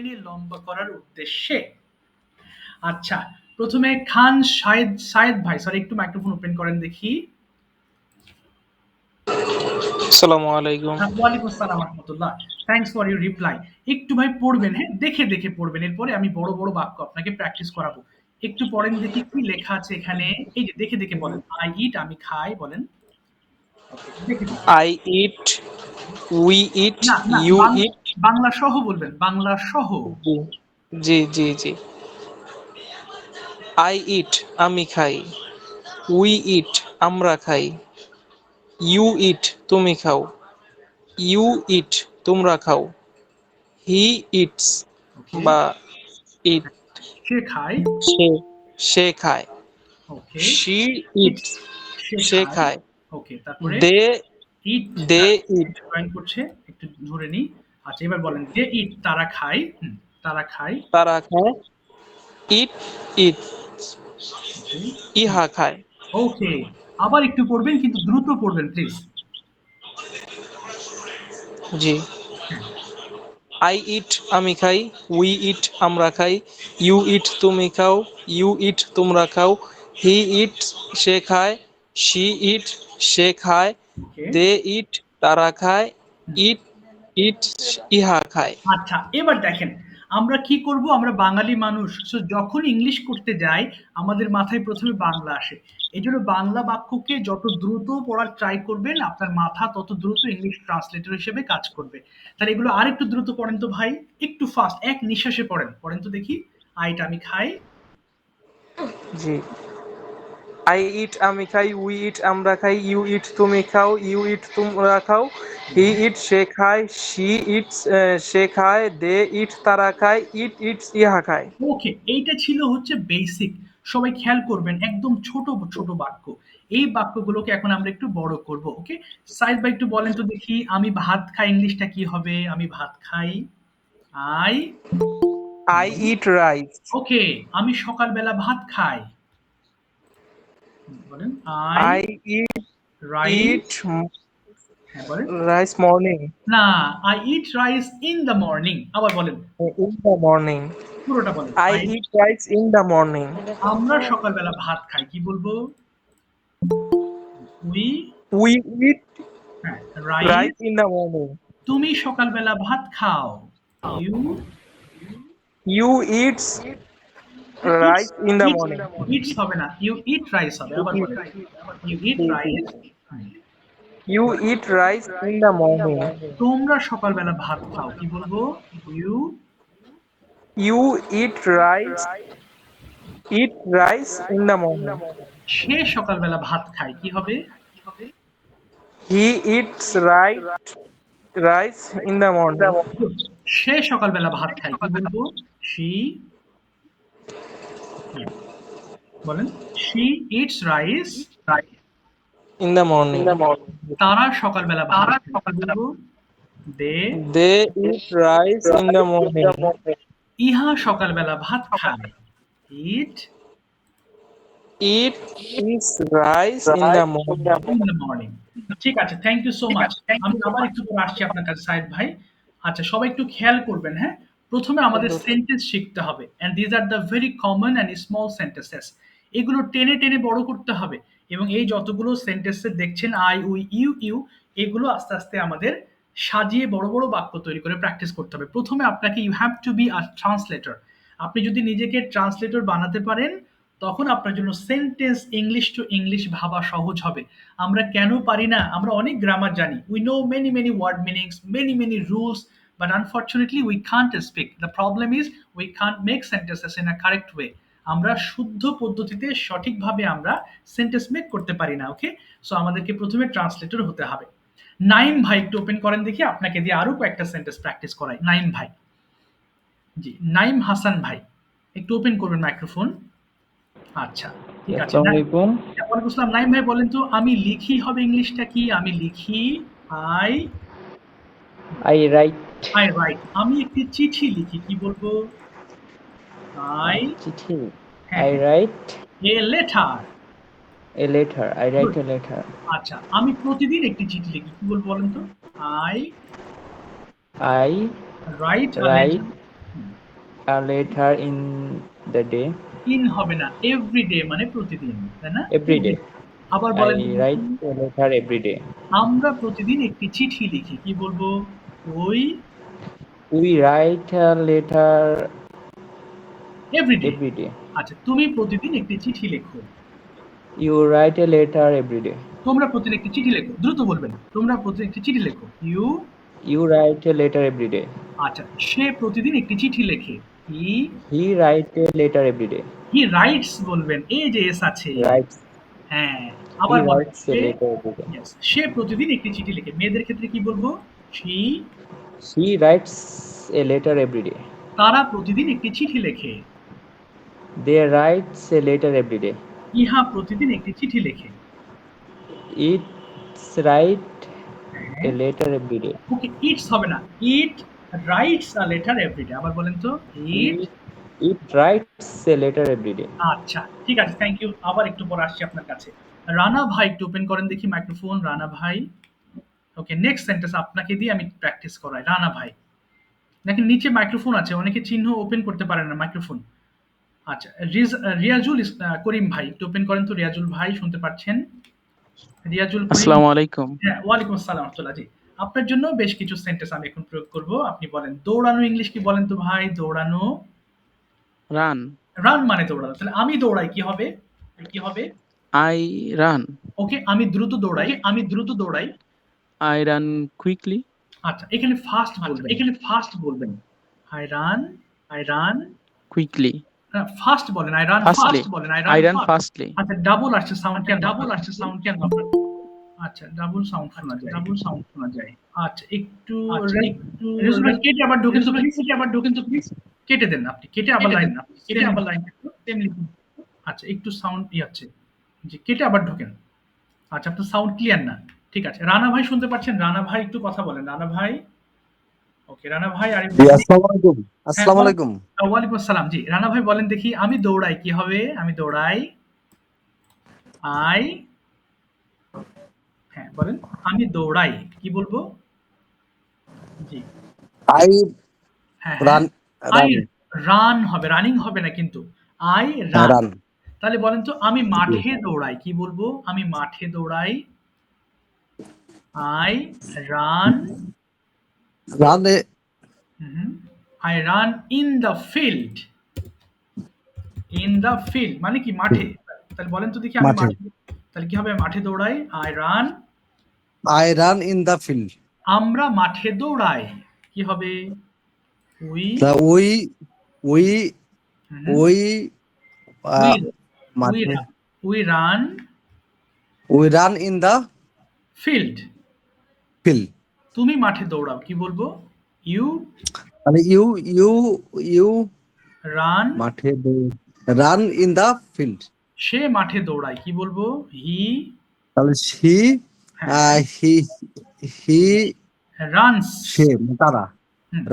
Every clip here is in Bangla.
লম্বা করার উদ্দেশ্যে। আচ্ছা প্রথমে খান ভাই সরি একটু মাইক্রোফোন ওপেন করেন দেখি। আসসালামু আলাইকুম। হ্যাঁ, ওয়ালাইকুম আসসালাম রহমতুল্লাহ। থ্যাঙ্কস ফর ইউর রিপ্লাই একটু ভাই পড়বেন হ্যাঁ দেখে দেখে পড়বেন। এরপরে আমি বড় বড় বাক্য আপনাকে প্র্যাকটিস করাবো। একটু পড়েন দেখি কি লেখা আছে এখানে। এই যে দেখে দেখে বলেন। আই ইট আমি খাই বলেন। I eat we eat you eat Bangla সহ বলবেন বাংলা সহ। জি জি জি। আই ইট আমি খাই। উই ইট আমরা খাই। ইউ ইট তুমি খাও। ইউ ইট তোমরা খাও। হি ইটস বা ইট সে খায়? সে সে খায়। ওকে শি ইটস সে খায়। ওকে তারপরে দে ইট দে ইট ড্রয়িং করছে একটু ধরে নি আচ্ছা এবার বলেন দে ইট তারা খায় তারা খায়? তারা খায়। ইট ইট। ইহা খায়। ওকে আবার একটু পড়বেন কিন্তু দ্রুত পড়বেন প্লিজ জি। আই ইট আমি খাই উই ইট আমরা খাই ইউ ইট তুমি খাও ইউ ইট তোমরা খাও হি ইট সে খায় শি ইট সে খায় দে ইট তারা খায় ইট ইট ইহা খায়। আচ্ছা এবার দেখেন আমরা কি করব? আমরা বাঙালি মানুষ so যখন ইংলিশ করতে যাই আমাদের মাথায় প্রথমে বাংলা আসে। এই জন্য বাংলা বাক্যকে যত দ্রুত পড়ার ট্রাই করবেন আপনার মাথা তত দ্রুত ইংলিশ ট্রান্সলেটর হিসেবে কাজ করবে। তাহলে এগুলো আরেকটু দ্রুত পড়েন তো ভাই একটু ফাস্ট এক নিঃশ্বাসে পড়েন। পড়েন তো দেখি আইটা আমি খাই। জি। আই ইট আমি খাই উই ইট আমরা খাই ইউ ইট তুমি খাও ইউ ইট তোমরা খাও। হি ইট সে খায় শি ইটস সে খায় দে ইট তারা খায় ইট ইটস ইহা খায়। ওকে এইটা ছিল হচ্ছে বেসিক সবাই খেয়াল করবেন একদম ছোট ছোট বাক্য। এই বাক্যগুলোকে এখন আমরা একটু বড় করব ওকে সাইজ ভাই একটু বলেন তো দেখি আমি ভাত খাই ইংলিশটা কি হবে? আমি ভাত খাই I I eat rice okay আমি সকালবেলা ভাত খাই। বলেন আই ইট রাইস ইট বলেন। রাইস মর্নিং না I eat rice in the morning আবার বলেন। ইন দ্য মর্নিং পুরোটা বলেন। I eat rice in the morning আমরা সকালবেলা ভাত খাই কি বলব? We we eat rice rice in the morning তুমি সকালবেলা ভাত খাও। You you eats rice in the morning eats হবে না। ইউ ইট রাইস হবে আবার বলেন you eat rice you eat rice in the morning তোমরা সকালবেলা ভাত খাও। কি বলব? You you eat rice eat rice in the morning সে সকালবেলা ভাত খায়। কি হবে? He eats right rice in the morning সে সকালবেলা ভাত খায়। কি বলব? শি বলেন। She eats rice in the morning তারা সকালবেলা ভাত খায় কি বলব they they eat rice in the morning ইহা সকালবেলা ভাত খায়। It it eats rice in the morning in the morning ঠিক আছে থ্যাংক ইউ সো মাচ আমি আবার একটু পরে আসছি আপনার কাছে সাইদ ভাই। আচ্ছা সবাই একটু খেয়াল করবেন হ্যাঁ? প্রথমে আমাদের সেন্টেন্স শিখতে হবে and these are the very common and small sentences এগুলো টেনে টেনে বড় করতে হবে এবং এই যতগুলো সেন্টেন্সে দেখছেন আই উই ইউ ইউ এগুলো আস্তে আস্তে আমাদের সাজিয়ে বড় বড় বাক্য তৈরি করে প্র্যাকটিস করতে হবে। প্রথমে আপনাকে you have to be a translator আপনি যদি নিজেকে ট্রান্সলেটর বানাতে পারেন তখন আপনার জন্য সেন্টেন্স ইংলিশ টু ইংলিশ ভাবা সহজ হবে। আমরা কেন পারি না? আমরা অনেক গ্রামার জানি। We know many many word meanings many many rules but unfortunately we can't speak the problem is we can't make sentences in a correct way আমরা শুদ্ধ পদ্ধতিতে সঠিকভাবে আমরা সেন্টেন্স মেক করতে পারি না ওকে সো আমাদেরকে প্রথমে ট্রান্সলেটর হতে হবে। নাইম ভাই একটু ওপেন করেন দেখি আপনাকে দিয়ে আরও কয়েকটা সেন্টেন্স প্র্যাকটিস করাই। নাইম ভাই। জি নাইম হাসান ভাই একটু ওপেন করবেন মাইক্রোফোন আচ্ছা ঠিক আছে। ওয়ালাইকুম আসসালাম নাইম ভাই বলেন তো আমি লিখি হবে ইংলিশটা কি? আমি লিখি I I write I write আমি একটি চিঠি লিখি কি বলব? আই চিঠি। I write a letter a letter I write a letter আচ্ছা আমি প্রতিদিন একটি চিঠি লিখি কি বলব বলেন তো? I I write write a letter in the day. In হবে না এভরিডে মানে প্রতিদিন তাই না? Every day. আবার বলেন I write a letter every day. আমরা প্রতিদিন একটি চিঠি লিখি কি বলব? ওই We write a letter everyday day. আচ্ছা তুমি প্রতিদিন একটি চিঠি লেখো you write a letter day. তোমরা প্রতিদিন একটি চিঠি লেখো দ্রুত বলবেন তোমরা প্রতিদিন একটি চিঠি লেখো you write a letter every day. আচ্ছা সে প্রতিদিন একটি চিঠি লেখে he he write a letter day. He writes বলবেন এই যে এস আছে Writes. হ্যাঁ আবার সে- প্রতিদিন একটি চিঠি লেখে মেয়েদের ক্ষেত্রে কি বলব she She writes a letter every তারা প্রতিদিন একটি চিঠি লেখে। They writes a letter every ইহা প্রতিদিন একটি চিঠি লেখে। It's write a letter every okay eats হবে না। It writes a letter everyday আবার বলেন তো ইট It, it writes a letter আচ্ছা ঠিক আছে থ্যাংক ইউ আবার একটু পর আসছি আপনার কাছে। রানা ভাই একটু ওপেন করেন দেখি মাইক্রোফোন রানা ভাই। ওকে নেক্সট সেন্টেন্স আপনাকে দিয়ে আমি প্র্যাকটিস করাই। রানা ভাই। দেখেন নিচে মাইক্রোফোন আছে অনেকে চিহ্ন ওপেন করতে পারে না মাইক্রোফোন আচ্ছা রিয়াজুল করিম ভাই একটু ওপেন করেন তো। রিয়াজুল ভাই শুনতে পাচ্ছেন? রিয়াজুল আসসালামু আলাইকুম। হ্যাঁ ওয়ালাইকুম আসসালাম রহমতুল্লাহ জি। আপনার জন্য বেশ কিছু সেন্টেন্স আমি এখন প্রয়োগ করব। আপনি বলেন দৌড়ানো ইংলিশ কি বলেন তো ভাই? দৌড়ানো? রান রান মানে দৌড়ানো। তাহলে আমি দৌড়াই কি হবে? কি হবে? আই রান ওকে আমি দ্রুত দৌড়াই আমি দ্রুত দৌড়াই। আই রান কুইকলি আচ্ছা এখানে ফাস্ট বলবেন। এখানে ফাস্ট বলবেন। I run I run quickly fast বলেন আই রান ফাস্ট বলেন আই রান ফাস্টলি আচ্ছা ডাবল আসছে সাউন্ড কেন? ডাবল আসছে সাউন্ড কেন? আচ্ছা ডাবল সাউন্ড শোনা যায়। ডাবল সাউন্ড শোনা যায়। আচ্ছা একটু একটু কেটে আবার ঢোকেন তো প্লিজ কেটে আবার ঢোকেন তো প্লিজ কেটে দেন আপনি কেটে আবার লাইন না কেটে আবার লাইন লিখুন আচ্ছা একটু সাউন্ড ই আছে। যে কেটে আবার ঢোকেন। আচ্ছা আপনার সাউন্ড ক্লিয়ার না। ঠিক আছে। রানা ভাই শুনতে পাচ্ছেন? রানা ভাই একটু কথা বলেন। রানা ভাই? ওকে রানা ভাই আর জি আসসালামু আলাইকুম। আসসালামু আলাইকুম। ওয়ালাইকুম আসসালাম। জি রানা ভাই বলেন দেখি আমি দৌড়াই কি হবে? আমি দৌড়াই। আই। হ্যাঁ বলেন। আমি দৌড়াই কি বলব? জি। আই হ্যাঁ রান আই রান। হবে রানিং হবে না কিন্তু। I run. তাহলে বলেন তো আমি মাঠে দৌড়াই কি বলব? আমি মাঠে দৌড়াই। I run run I run in the field in the field মানে কি মাঠে? তাহলে বলেন তো দেখি আমি মাঠে। তাহলে কি হবে? মাঠে দৌড়াই। I run I run in the field আমরা মাঠে দৌড়াই। কি হবে? We we we we we run we run in the field field তুমি মাঠে দৌড়াও কি বলব? ইউ মানে ইউ ইউ ইউ রান। মাঠে রান ইন দ্য ফিল্ড। সে মাঠে দৌড়ায় কি বলব? হি তাহলে সি হ্যাঁ। হি হি রানস। সে তারা।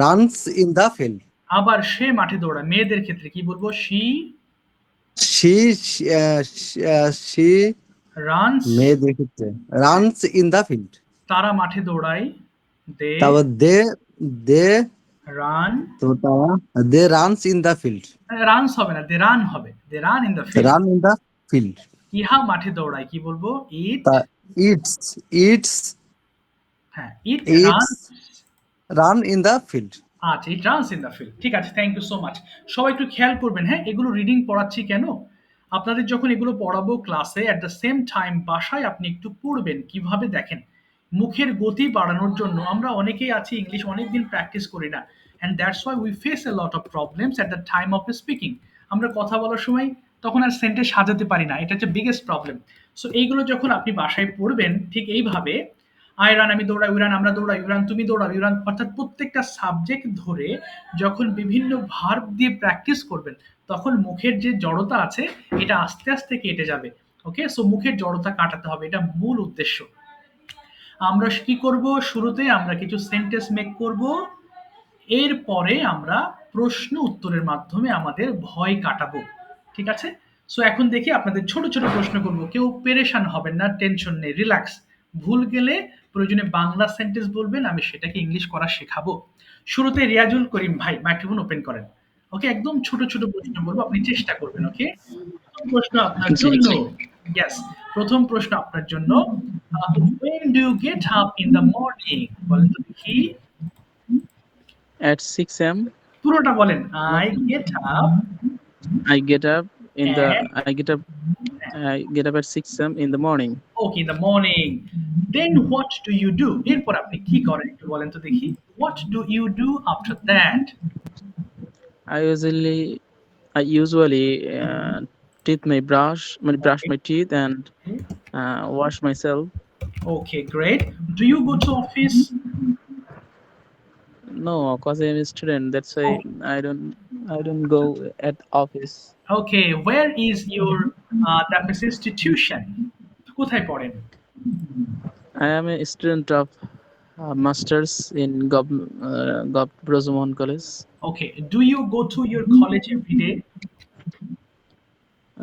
Runs in the field. আবার সে মাঠে দৌড়ায় মেয়েদের ক্ষেত্রে কি বলব? She she she runs. মেয়েদের ক্ষেত্রে। Runs in the field. তারা মাঠে দৌড়ায়। দে তারপর দে দে রান। তো তারা they runs in the field. Runs হবে না দে রান হবে। They run in the field. Run in the field. ইহা মাঠে দৌড়ায় কি বলব? ইট ইটস ইটস হ্যাঁ it run in the field. আচ্ছা it runs in the field. ঠিক আছে থ্যাংক ইউ সো মাচ সবাই একটু খেয়াল করবেন হ্যাঁ এগুলো রিডিং পড়াচ্ছি কেন? আপনাদের যখন এগুলো পড়াবো ক্লাসে অ্যাট দ্য সেম টাইম বাসায় আপনি একটু পড়বেন কীভাবে দেখেন? মুখের গতি বাড়ানোর জন্য আমরা অনেকেই আছি ইংলিশ অনেকদিন প্র্যাকটিস করি না। And that's why we face a lot of problems at the time of speaking আমরা কথা বলার সময় তখন আর সেন্টেন্স সাজাতে পারি না। এটা হচ্ছে বিগেস্ট প্রবলেম সো এইগুলো যখন আপনি বাসায় পড়বেন, ঠিক এইভাবে আই রান, আমি দৌড়াই উড়ান আমরা দৌড়াই উড়ান তুমি দৌড়াও উড়ান অর্থাৎ প্রত্যেকটা সাবজেক্ট ধরে যখন বিভিন্ন ভার্ব দিয়ে প্র্যাকটিস করবেন, তখন মুখের যে জড়তা আছে, এটা আস্তে আস্তে কেটে যাবে। ওকে সো মুখের জড়তা কাটাতে হবে। এটা মূল উদ্দেশ্য। আমরা কি করব? শুরুতে আমরা কিছু সেন্টেন্স মেক করব। এরপরে আমরা প্রশ্ন উত্তরের মাধ্যমে আমাদের ভয় কাটাবো। ঠিক আছে? সো এখন দেখি আপনাদের ছোট ছোট প্রশ্ন করব। কেউ পেরেশান হবেন না টেনশন নেই রিল্যাক্স ভুল গেলে প্রয়োজনে বাংলা সেন্টেন্স বলবেন আমি সেটাকে ইংলিশ করা শেখাবো। শুরুতে রিয়াজুল করিম ভাই মাইক্রোফোন ওপেন করেন। ওকে একদম ছোট ছোট প্রশ্ন বলব আপনি চেষ্টা করবেন ওকে প্রশ্ন আপনার জন্য। ইয়েস প্রথম প্রশ্ন আপনার জন্য when do you get up in the morning বলেন তো দেখি At 6 a.m. পুরোটা বলেন I get up I get up in the And? I get up I get up at 6 a.m. in the morning. okay in the morning then what do you do এরপর আপনি কি করেন একটু বলেন তো দেখি what do you do after that I usually I usually uh, teeth my brush my brush my teeth and uh, wash myself. okay great do you go to office No, cause I'm a student. That's why I don't I don't go at office. okay where is your uh, that institution কোথায় পড়েন I am a student of uh, masters in Gov uh, Gov Brosumon College. okay do you go to your college every day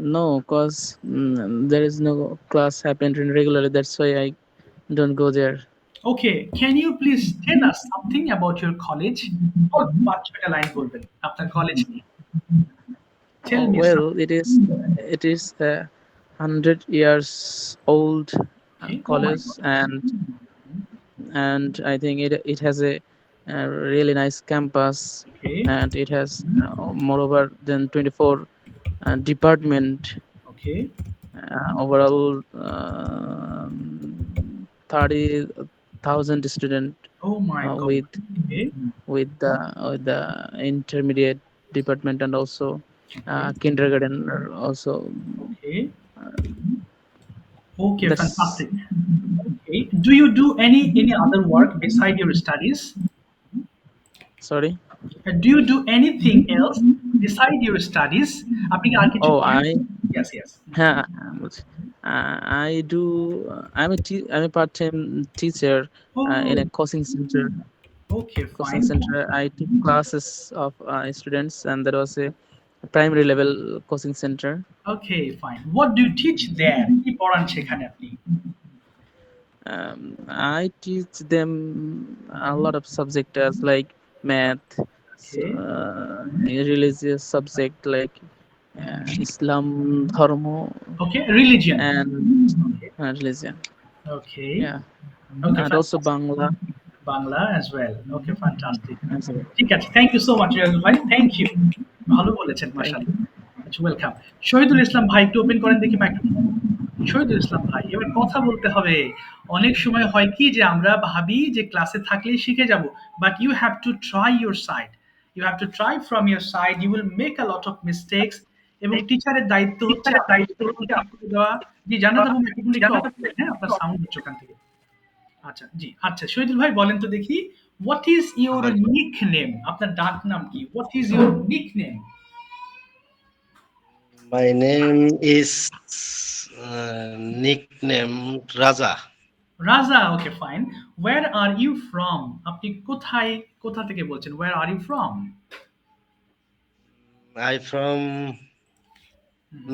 No, cause mm, there is no class happening regularly. That's why I don't go there. Okay, can you please tell us something about your college? Or line after college? Tell me. Well, something. it is it is a hundred years old uh, okay. Oh college, oh and and I think it it has a, a really nice campus, okay. and it has uh, moreover than twenty four department. okay, Uh, overall, um, thirty thousand student oh my uh, god. with Okay, with the with the intermediate department and also uh, kindergarten also okay. Okay, That's- fantastic. Okay, do you do any any other work beside your studies? sorry Uh, Do you do anything else beside your studies? আপনি কি আর কিছু oh করেন? i Yes, yes. uh, i do i'm a te- i'm a part-time teacher uh, in a Oh, coaching center okay, coaching fine. center i took classes of uh, students and there was a primary level coaching center Okay, fine. What do you teach there? কি পড়ান সেখানে আপনি? um, i teach them a lot of subjects as like math uh, religious subject like uh, Islam, Dharma, Okay, religion. and uh, religion. Okay. Yeah, Okay, and also Bangla. Bangla as well. Okay, fantastic. ঠিক আছে থ্যাংক ইউ সো মাচ ভাই থ্যাংক ইউ ভালো বলেছেন মাশাআল্লাহ আচ্ছা ওয়েলকাম শহীদুল ইসলাম ভাই একটু ওপেন করেন দেখি মাইক্রোফোন শহীদুল ইসলাম ভাই এবার কথা বলতে হবে। অনেক সময় হয় কি যে আমরা ভাবি যে ক্লাসে থাকলেই শিখে যাব but you have to try your side you have to try from your side you will make a lot of mistakes এবং টিচারের দায়িত্ব হচ্ছে দায়িত্ব দেওয়া। জি করবেন, হ্যাঁ আপনার সাউন্ড হচ্ছে ওখান থেকে। আচ্ছা জি আচ্ছা শহীদুল ভাই বলেন তো দেখি what is your nick name আপনার ডাক নাম কি? What is your nick name My name is uh, nickname Raja. Raja okay fine where are you from আপনি কোথায় কোথা থেকে বলছেন? Where are you from I from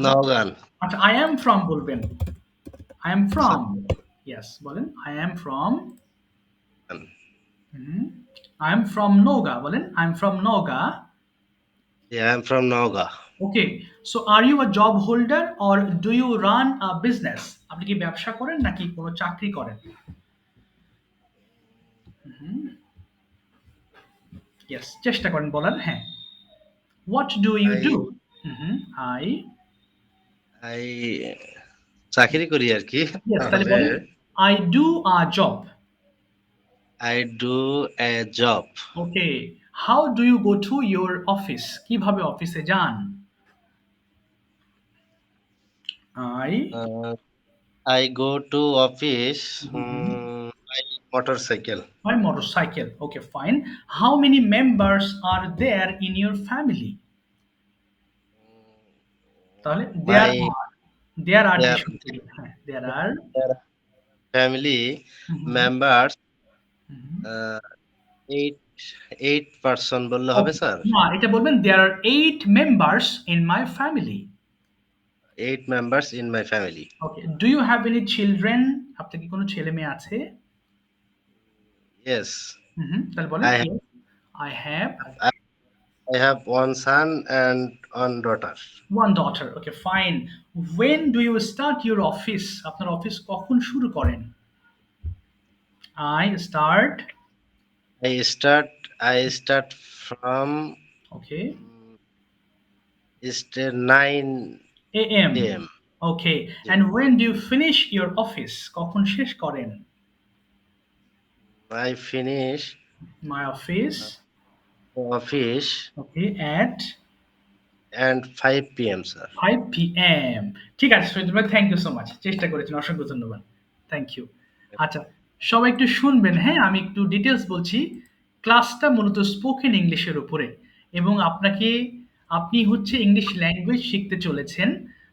Nogan. আচ্ছা আই এম ফ্রম বলবেন। আই এম ফ্রম ইয়েস বলেন। I am from I am from Naogaon বলেন। আই এম ফ্রম নোগা Yeah, I'm from Noga. Okay so are you a job holder or do you run a business আপনি কি ব্যবসা করেন নাকি কোনো চাকরি করেন? ইয়েস চেষ্টা করেন বলার হ্যাঁ। What do you I- do I I চাকরি করি আর কি। Yes, তাহলে বলেন। I do a job I do a job. Okay how do you go to your office কীভাবে অফিসে যান? I Uh, I go to office um, by motorcycle. by motorcycle okay fine how many members are there in your family তাহলে there My- are there are There- হ্যাঁ, there are Family Mhm, members mhm. uh, eight eight person বললে হবে স্যার না এটা বলবেন there are eight members in my family eight members in my family. okay do you have any children আপনার কি কোনো ছেলে মেয়ে আছে Yes, হুম তাহলে বলেন I have- I have I have one son and one daughter. One daughter. Okay, fine. When do you start your office? আপনার অফিস কখন শুরু করেন? I start. I start I start from Okay. is 9 AM. a.m. Okay. And when do you finish your office? কখন শেষ করেন? I finish My office. office Okay. At and 5 p.m. sir. 5 p.m. ঠিক আছে ভাই থ্যাংক ইউ সো মাচ চেষ্টা করেছেন অসংখ্য ধন্যবাদ থ্যাংক ইউ আচ্ছা সবাই একটু শুনবেন হ্যাঁ আমি একটু ডিটেলস বলছি ক্লাসটা মূলত স্পোকেন ইংলিশের উপরে এবং আপনাকে আপনি হচ্ছে ইংলিশ ল্যাঙ্গুয়েজ শিখতে চলেছেন।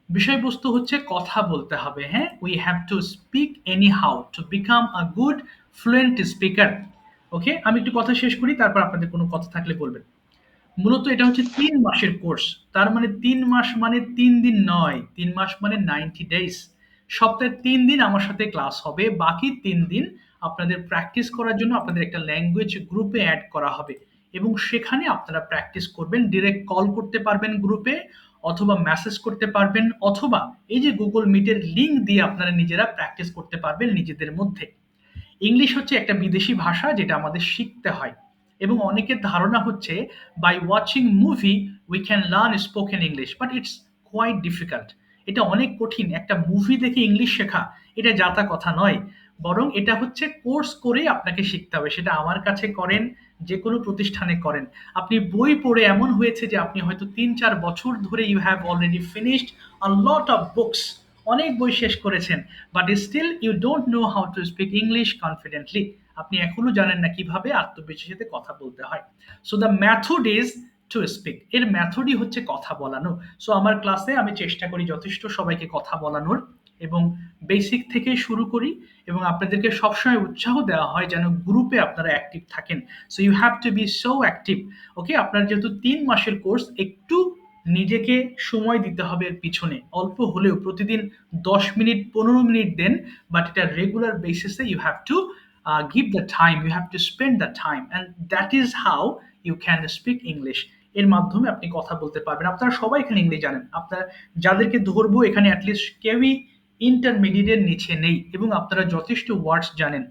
বিষয়বস্তু হচ্ছে কথা বলতে হবে হ্যাঁ? We have to speak anyhow to become a good fluent speaker okay আমি একটু কথা শেষ করি, তারপর আপনাদের কোনো কথা থাকলে বলবেন। মূলত এটা হচ্ছে তিন মাসের কোর্স। তার মানে তিন মাস মানে তিন দিন নয়, তিন মাস মানে নাইনটি ডেজ সপ্তাহে তিন দিন আমার সাথে ক্লাস হবে, বাকি তিন দিন আপনাদের প্র্যাকটিস করার জন্য আপনাদের একটা ল্যাঙ্গুয়েজ গ্রুপে অ্যাড করা হবে। এবং সেখানে আপনারা প্র্যাকটিস করবেন ডিরেক্ট কল করতে পারবেন গ্রুপে অথবা মেসেজ করতে পারবেন, অথবা এই যে গুগল মিটের লিঙ্ক দিয়ে আপনারা নিজেরা প্র্যাকটিস করতে পারবেন নিজেদের মধ্যে। ইংলিশ হচ্ছে একটা বিদেশি ভাষা যেটা আমাদের শিখতে হয়। এবং অনেকের ধারণা হচ্ছে by watching movie we can learn spoken English but it's quite difficult এটা অনেক কঠিন। একটা মুভি দেখে ইংলিশ শেখা, এটা যাতা কথা নয়। বরং এটা হচ্ছে কোর্স করে আপনাকে শিখতে হবে। সেটা আমার কাছে করেন যে কোনো প্রতিষ্ঠানে করেন। আপনি বই পড়ে এমন হয়েছে যে আপনি হয়তো তিন, চার বছর ধরে you have already finished a lot of books অনেক বই শেষ করেছেন but still you don't know how to speak English confidently আপনি এখনও জানেন না কীভাবে আত্মবিশ্বাসের সাথে কথা বলতে হয়। So the method is to speak এর ম্যাথডই হচ্ছে কথা বলানো। সো আমার ক্লাসে আমি চেষ্টা করি যথেষ্ট সবাইকে কথা বলানোর। এবং বেসিক থেকে শুরু করি এবং আপনাদেরকে সবসময় উৎসাহ দেওয়া হয় যেন গ্রুপে আপনারা অ্যাক্টিভ থাকেন। So you have to be so active okay আপনার যেহেতু তিন মাসের কোর্স একটু নিজেকে সময় দিতে হবে এর পিছনে। অল্প হলেও প্রতিদিন দশ মিনিট, পনেরো মিনিট দেন বাট এটা রেগুলার বেসিসে you have to give the time you have to spend the time and that is how you can speak English এর মাধ্যমে আপনি কথা বলতে পারবেন। আপনারা সবাই এখানে ইংলিশ জানেন। আপনারা যাদেরকে ধরবো, এখানে অ্যাটলিস্ট কেউই ইন্টারমিডিয়েটের নিচে নেই এবং আপনারা যথেষ্ট ওয়ার্ডস জানেন।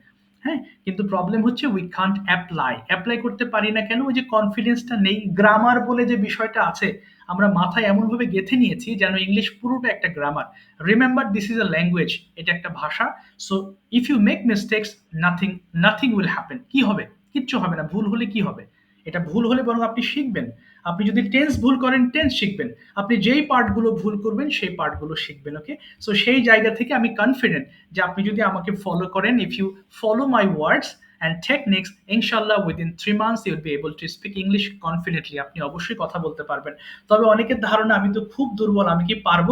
হ্যাঁ? কিন্তু প্রবলেম হচ্ছে উই কান্ট অ্যাপ্লাই অ্যাপ্লাই করতে পারি না কেন? ওই যে কনফিডেন্সটা নেই। গ্রামার বলে যে বিষয়টা আছে, আমরা মাথায় এমনভাবে গেঁথে নিয়েছি যেন ইংলিশ পুরোটা একটা grammar remember this is a language এটা একটা ভাষা। So if you make mistakes nothing nothing will happen কি হবে? কিচ্ছু হবে না। ভুল হলে কি হবে? এটা ভুল হলে বরং আপনি শিখবেন। আপনি যদি টেন্স ভুল করেন টেন্স শিখবেন। আপনি যেই পার্টগুলো ভুল করবেন, সেই পার্টগুলো শিখবেন ওকে সো সেই জায়গা থেকে আমি কনফিডেন্ট যে আপনি যদি আমাকে ফলো করেন if you follow my words and techniques ইনশাল্লাহ within three months you'll be able to speak English confidently আপনি অবশ্যই কথা বলতে পারবেন। তবে অনেকের ধারণা, আমি তো খুব দুর্বল, আমি কি পারব?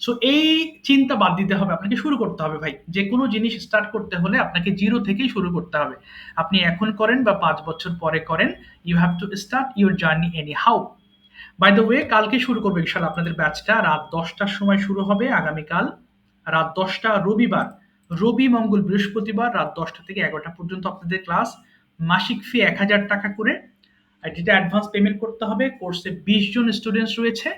সো এই চিন্তা বাদ দিতে হবে, আপনাকে শুরু করতে হবে ভাই। যে কোনো জিনিস স্টার্ট করতে হলে আপনাকে জিরো থেকেই শুরু করতে হবে। আপনি এখন করেন বা পাঁচ বছর পরে করেন you have to start your journey anyhow by the way কালকে শুরু করবে বিশাল আপনাদের ব্যাচটা রাত দশটার সময় শুরু হবে আগামীকাল। রাত দশটা রবিবার। রবি মঙ্গল বৃহস্পতিবার, রাত দশটা থেকে এগারোটা পর্যন্ত আপনাদের ক্লাস মাসিক ফি এক হাজার টাকা করে। যেটা অ্যাডভান্স পেমেন্ট করতে হবে কোর্সে বিশ জন স্টুডেন্টস রয়েছে।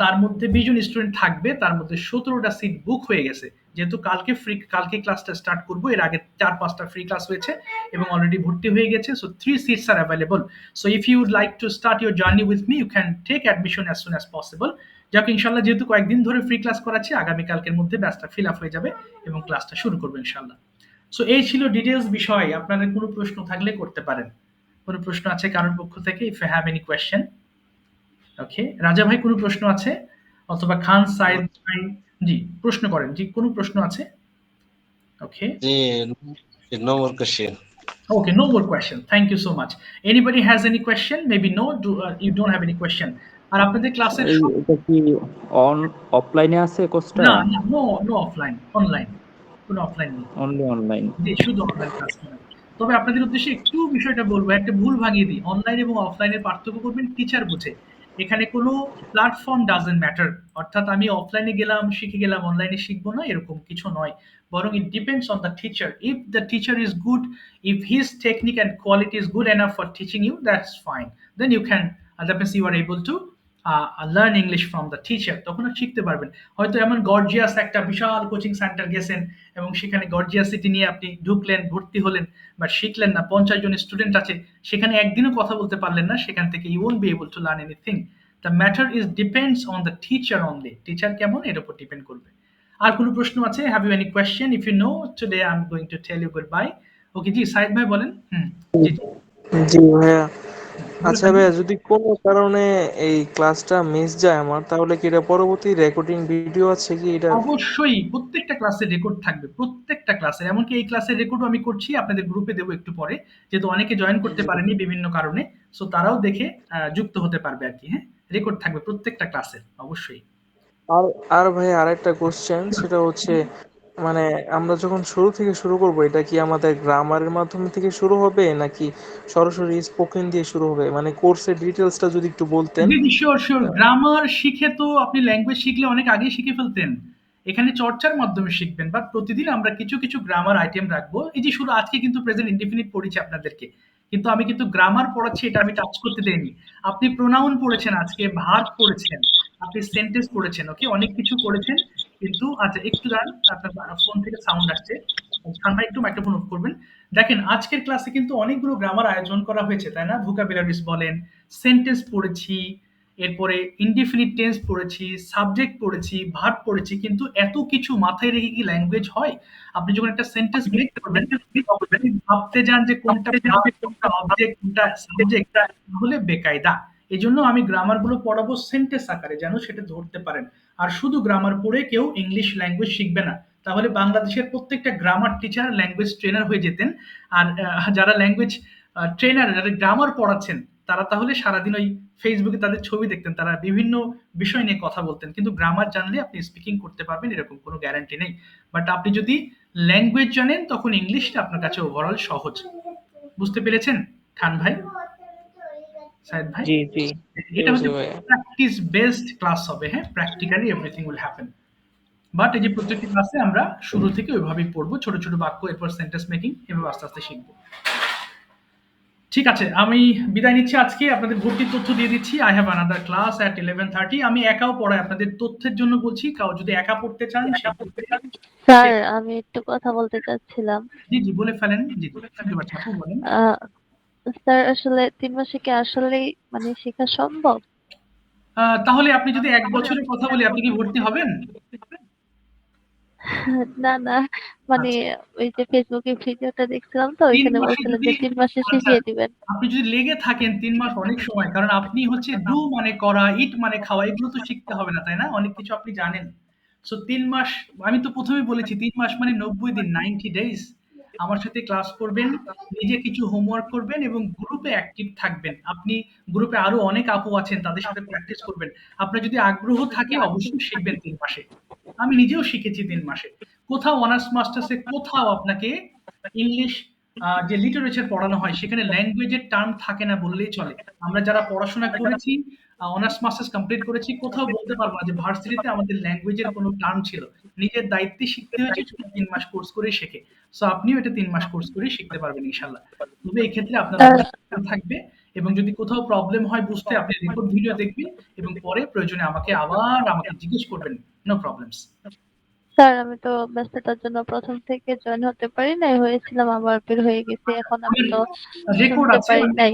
তার মধ্যে বিশ জন স্টুডেন্ট থাকবে, তার মধ্যে সতেরোটা সিট বুক হয়ে গেছে। যেহেতু কালকে ফ্রি কালকে ক্লাসটা স্টার্ট করব, এর আগে চার, পাঁচটা ফ্রি ক্লাস হয়েছে এবং অলরেডি ভর্তি হয়ে গেছে so three seats are available so if you like to start your journey with me you can take admission as soon as possible যাক ইনশাল্লাহ যেহেতু কয়েকদিন ধরে ফ্রি ক্লাস করাচ্ছি আগামীকালকের মধ্যে ব্যাচটা ফিল আপ হয়ে যাবে এবং ক্লাসটা শুরু করব ইনশাল্লাহ সো এই ছিল ডিটেলস বিষয়। আপনাদের কোনো প্রশ্ন থাকলে করতে পারেন। কোনো প্রশ্ন আছে কারোর পক্ষ থেকে? If have any question okay Raja ভাই কোনো প্রশ্ন আছে অথবা খান সাইদ ভাই জি প্রশ্ন করেন জি কোনো প্রশ্ন আছে ওকে The, no more question. Okay, no more question. Thank you so much. Anybody has any question? Maybe no. Do uh, you don't have any question? আর আপনাদের ক্লাসের এই এটা কি অন অফলাইনে আছে কোর্সটা না না নো নো অফলাইন অনলাইন কোনো অফলাইন নেই অনলি অনলাইন জি শুধু অনলাইন ক্লাস তবে আপনাদের উদ্দেশ্যে একটু বিষয়টা বলব একটা ভুল ভাঙিয়ে দিই অনলাইন এবং অফলাইনের পার্থক্য করবেন টিচার বুঝে এখানে কোনো প্ল্যাটফর্ম ডাজেন্ট ম্যাটার অর্থাৎ আমি অফলাইনে গেলাম, শিখে গেলাম অনলাইনে শিখব না, এরকম কিছু নয়। বরং it depends on the teacher if the teacher is good if his technique and quality is good enough for teaching you that's fine then you can that means you are able to learn English from the teacher তখন আর শিখতে পারবেন। হয়তো এমন গর্জিয়াস একটা বিশাল কোচিং সেন্টার গেছেন এবং সেখানে গর্জিয়াসিটি নিয়ে আপনি ঢুকলেন, ভর্তি হলেন বা শিখলেন না। পঞ্চাশ জন স্টুডেন্ট আছে, সেখানে একদিনও কথা বলতে পারলেন না, সেখান থেকে you won't be able to learn anything the matter is depends on the teacher only teacher কেমন? এর উপর ডিপেন্ড করবে। আর কোনো প্রশ্ন আছে? Have you any question if you know today I am going to tell you good bye okay জি, সাইদ ভাই বলেন। হুম জি, ভাইয়া। আচ্ছা ভাইয়া যদি কোনো কারণে এই ক্লাসটা মিস যায় আমার তাহলে কি এটা পরবর্তী রেকর্ডিং ভিডিও আছে কি? এটা অবশ্যই প্রত্যেকটা ক্লাসের রেকর্ড থাকবে প্রত্যেকটা ক্লাসের এমনকি এই ক্লাসের রেকর্ডও আমি করছি আপনাদের গ্রুপে দেবো একটু পরে। যেহেতু অনেকে জয়েন করতে পারেনি বিভিন্ন কারণে সো তারাও দেখে যুক্ত হতে পারবে আর কি হ্যাঁ? রেকর্ড থাকবে প্রত্যেকটা ক্লাসের অবশ্যই। আর আর ভাই আরেকটা কোশ্চেন সেটা হচ্ছে মানে আমরা যখন শুরু থেকে শুরু করব, এটা কি আমাদের গ্রামারের মাধ্যমে থেকে শুরু হবে, নাকি সরাসরি স্পোকেন দিয়ে শুরু হবে? মানে কোর্সের ডিটেলসটা যদি একটু বলতেন। শিওর শিওর গ্রামার শিখে তো আপনি ল্যাঙ্গুয়েজ শিখলে অনেক আগেই শিখে ফেলতেন। এখানে চর্চার মাধ্যমে শিখবেন বাট প্রতিদিন আমরা কিছু কিছু গ্রামার আইটেম রাখব। এই যে শুধু আজকে কিন্তু প্রেজেন্ট ইনডিফিনিট পড়েছি আপনাদেরকে। কিন্তু আমি কিন্তু গ্রামার পড়াচ্ছি, এটা আমি টাচ করতে দেইনি। আপনি প্রোনাউন পড়েছেন, আজকে ভার্ব পড়েছেন, আপনি সেন্টেন্স পড়েছেন ওকে অনেক কিছু করেছেন। কিন্তু আচ্ছা একটু আপনার ফোন থেকে সাউন্ড আসছে। একটু মাইক্রোফোন অফ করবেন। দেখেন, আজকের ক্লাসে কিন্তু অনেকগুলো গ্রামার আয়োজন করা হয়েছে, তাই না? বলেন সেন্টেন্স পড়েছি, এরপরে ইনডিফিনিট টেন্স পড়েছি সাবজেক্ট পড়েছি ভার্ব পড়েছি, কিন্তু এত কিছু মাথায় রেখে কি ল্যাঙ্গুয়েজ হয়? আপনি যখন একটা সেন্টেন্স মেক করবেন, ভাবতে যান যে কোনটা কোনটা অবজেক্ট কোনটা সাবজেক্ট বেকায়দা। এই জন্য আমি গ্রামারগুলো পড়াবো সেন্টেন্স আকারে, যেন সেটা ধরতে পারেন। আর শুধু গ্রামার পড়ে কেউ ইংলিশ ল্যাঙ্গুয়েজ শিখবে না। তাহলে বাংলাদেশের প্রত্যেকটা গ্রামার টিচার ল্যাঙ্গুয়েজ ট্রেনার হয়ে যেতেন। আর যারা ল্যাঙ্গুয়েজ ট্রেনার যারা গ্রামার পড়াচ্ছেন, তারা তাহলে সারাদিন ওই ফেসবুকে তাদের ছবি দেখতেন। তারা বিভিন্ন বিষয় নিয়ে কথা বলতেন। কিন্তু গ্রামার জানলে আপনি স্পিকিং করতে পারবেন, এরকম কোনো গ্যারান্টি নেই। বাট আপনি যদি ল্যাঙ্গুয়েজ জানেন, তখন ইংলিশটা আপনার কাছে ওভারঅল সহজ। বুঝতে পেরেছেন? খান ভাই? সাইদ ভাই? জি জি। এটা হচ্ছে প্র্যাকটিস বেসড ক্লাস হবে হ্যাঁ? Practically everything will happen but এই যে প্রত্যেকটি ক্লাসে আমরা শুরু থেকে ওইভাবেই পড়ব ছোট ছোট বাক্য এরপর সেন্টেন্স মেকিং এভাবে আস্তে আস্তে শিখব। ঠিক আছে আমি বিদায় নিচ্ছি আজকে আপনাদের ভর্তির তথ্য দিয়ে দিচ্ছি। I have another class at eleven thirty আমি একাও পড়াই আপনাদের তথ্যের জন্য বলছি কাউ যদি একা পড়তে চান। স্যার আমি একটু কথা বলতে চাচ্ছিলাম। জি জি বলে ফেলেন। জি আপু বলেন। স্যার আসলে তিন মাসে কি আসলে মানে শেখা সম্ভব? তাহলে আপনি যদি এক বছরের কথা বলি আপনি কি ভর্তি হবেন? না না মানে ওই যে ফেসবুকে ভিডিওটা দেখছিলাম তো ওইখানে মাসে বলছিলেন যে তিন মাসে আচ্ছা। শিখিয়ে দিবেন। আপনি যদি লেগে থাকেন তিন মাস অনেক সময় কারণ আপনি হচ্ছে ডু মানে করা ইট মানে খাওয়া এগুলো তো শিখতে হবে না তাই না? অনেক কিছু আপনি জানেন। সো তিন মাস আমি তো প্রথমেই বলেছি তিন মাস মানে নব্বই দিন নাইনটি ডেজ আমার সাথে ক্লাস করবেন, নিজে কিছু হোমওয়ার্ক করবেন এবং গ্রুপে অ্যাক্টিভ থাকবেন। আপনি গ্রুপে আরও অনেক আপু আছেন, তাদের সাথে প্র্যাকটিস করবেন। আপনার যদি আগ্রহ থাকে, অবশ্যই শিখবেন তিন মাসে। আমি নিজেও শিখেছি তিন মাসে। কোথাও অনার্স মাস্টার্সে কোথাও আপনাকে ইংলিশ যে লিটারেচার পড়ানো হয়, সেখানে ল্যাঙ্গুয়েজের টার্ম থাকে না বললেই চলে। আমরা যারা পড়াশোনা করেছি অনার্স মাস্টার্স কমপ্লিট করেছি কোথাও বলতে পারব না যে ভার্সিটিতে আমাদের ল্যাঙ্গুয়েজের কোনো টার্ম ছিল। নিজের দায়িত্বে শিখতে হয়েছে তিন মাস কোর্স করে শেখে। সো আপনিও এটা তিন মাস কোর্স করে শিখতে পারবেন ইনশাল্লাহ তবে এই ক্ষেত্রে আপনার থাকবে এবং যদি কোথাও প্রবলেম হয় বুঝতে আপনি রেকর্ড ভিডিও দেখবেন এবং পরে প্রয়োজনে আমাকে আবার আমাকে জিজ্ঞেস করবেন। নো প্রবলেমস স্যার আমি তো ব্যস্ততার জন্য প্রথম থেকে জয়েন হতে পারি নাই হয়েছিলাম আবার বের হয়ে গেছি এখন আমি তো রেকর্ড আছে পারি নাই।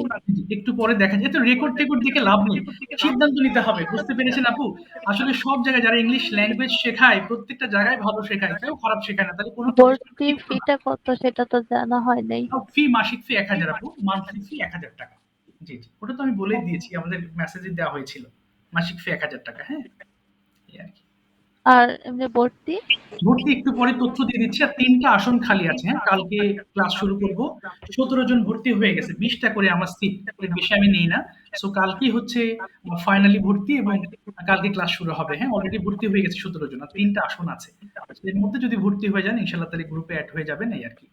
একটু পরে দেখা যায়। তো রেকর্ড টেকর্ড দেখে লাভ নেই। সিদ্ধান্ত নিতে হবে বুঝতে পেরেছেন আপু? আসলে সব জায়গায় যারা ইংলিশ ল্যাঙ্গুয়েজ শেখায় প্রত্যেকটা জায়গায় ভালো শেখায় কেউ খারাপ শেখায় না। তাহলে কোনো ভর্তি ফিটা কত সেটা তো জানা হয় নাই। ফি মাসিক ফি এক হাজার আপু। মান্থলি ফি এক হাজার টাকা। জি জি। ওটা তো আমি বলেই দিয়েছি আমাদের মেসেজে দেওয়া হয়েছিল। মাসিক ফি এক হাজার টাকা হ্যাঁ? এই আর কি। আর এমনি ভর্তি? ভর্তি একটু পরে তথ্য দিয়ে দিচ্ছি। আর তিনটা আসন খালি আছে হ্যাঁ? কালকে ক্লাস শুরু করব। সতেরো জন ভর্তি হয়ে গেছে। বিশটা করে আমার সিট বেশি আমি নেই না। সো কালকেই হচ্ছে ফাইনালি ভর্তি এবং কালকে ক্লাস শুরু হবে হ্যাঁ? অলরেডি ভর্তি হয়ে গেছে সতেরো জন আর তিনটা আসন আছে। এর মধ্যে যদি ভর্তি হয়ে যান ইনশাল্লাহ তাহলে গ্রুপে অ্যাড হয়ে যাবেন এই আর কি।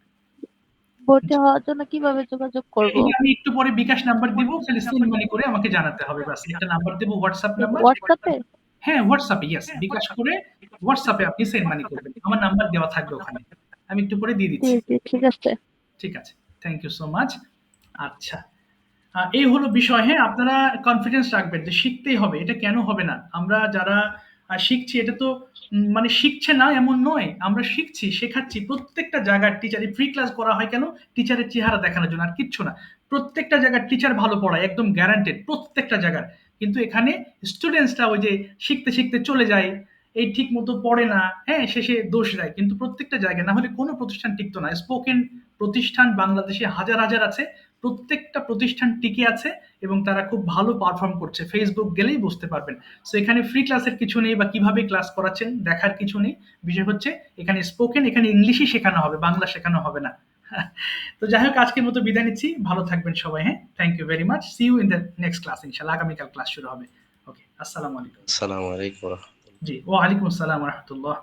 ভর্তি হওয়ার জন্য কীভাবে যোগাযোগ করব? আমি একটু পরে বিকাশ নাম্বার দিব খালি সেন্ড করে আমাকে জানাতে হবে বাস একটা নাম্বার দেবো হোয়াটসঅ্যাপ নাম্বার হোয়াটসঅ্যাপে হ্যাঁ হোয়াটসঅ্যাপে ইয়েস বিকাশ করে হোয়াটসঅ্যাপে আপনি সেন্ড মানি করবেন। আমার নাম্বার দেওয়া থাকবে ওখানে। আমি একটু পরে দিয়ে দিচ্ছি। ঠিক আছে। ঠিক আছে। থ্যাংক ইউ সো মাচ আচ্ছা। এই হলো বিষয়। হ্যাঁ আপনারা কনফিডেন্স রাখবেন যে শিখতেই হবে। এটা কেন হবে না? আমরা যারা শিখছি এটা তো মানে শিখছে না এমন নয়। আমরা শিখছি শেখাচ্ছি। প্রত্যেকটা জায়গার টিচার ফ্রি ক্লাস করা হয় কেন? টিচারের চেহারা দেখানোর জন্য আর কিচ্ছু না। প্রত্যেকটা জায়গার টিচার ভালো পড়ায় একদম গ্যারান্টেড প্রত্যেকটা জায়গার। কিন্তু এখানে স্টুডেন্টসরা ওই যে শিখতে শিখতে চলে যায়, এই ঠিক মতো পড়ে না হ্যাঁ শেষে দোষ দেয়। কিন্তু প্রত্যেকটা জায়গায়, না হলে কোনো প্রতিষ্ঠান টিকতো না। স্পোকেন প্রতিষ্ঠান বাংলাদেশে হাজার হাজার আছে, প্রত্যেকটা প্রতিষ্ঠান টিকে আছে এবং তারা খুব ভালো পারফর্ম করছে। ফেসবুক গেলেই বুঝতে পারবেন। সো এখানে ফ্রি ক্লাসের কিছু নেই বা কীভাবে ক্লাস করাচ্ছেন, দেখার কিছু নেই। বিষয় হচ্ছে, এখানে স্পোকেন এখানে ইংলিশই শেখানো হবে, বাংলা শেখানো হবে না। তো যাই হোক আজকের মতো বিদায় নিচ্ছি। ভালো থাকবেন সবাই হ্যাঁ? Thank you very much see you in the next class ইনশাল্লাহ আগামীকাল ক্লাস শুরু হবে। ওকে আসসালামু আলাইকুম। আসসালামু আলাইকুম জি ওয়ালাইকুম আসসালাম রহমতুল্লাহ।